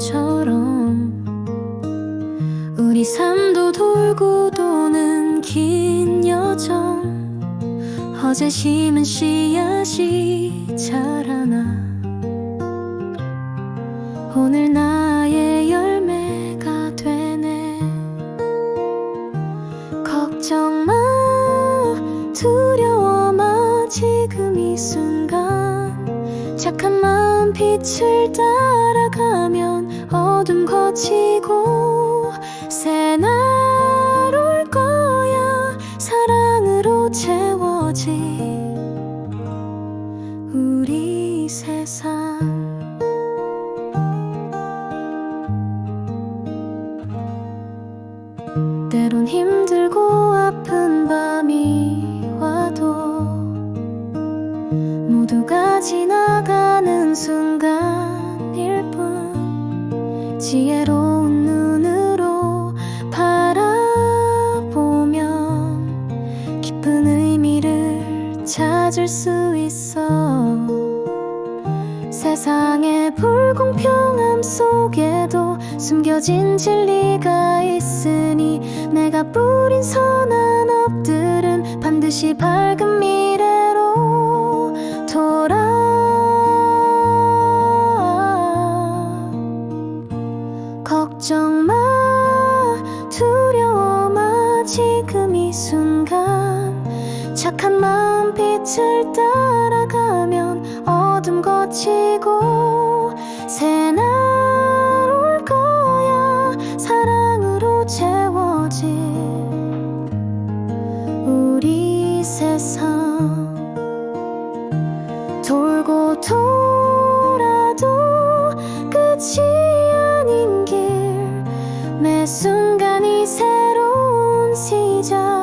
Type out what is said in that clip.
날처럼 우리 삶도 돌고 도는 긴 여정. 어제 심은 씨앗이 자라나. 오늘 나의 열매가 되네. 걱정 마. 두려워 마. 지금 이 순간 착한 마음 빛을 따라가면 어둠 거치고 새날 올 거야. 사랑으로 채워진 우리 세상. 때론 힘들고 모두가 지나가는 순간일 뿐 지혜로운 눈으로 바라보면 깊은 의미를 찾을 수 있어. 세상의 불공평함 속에도 숨겨진 진리가 있으니 내가 뿌린 선한 업들은 반드시 밝은 미래로 돌아 걱정 마. 두려워 마. 지금 이 순간 착한 마음 빛을 따라가면 어둠 거치고 새날 올 거야. 사랑으로 채워진 우리 세상 돌아도 끝이 아닌 길. 매 순간이 새로운 시작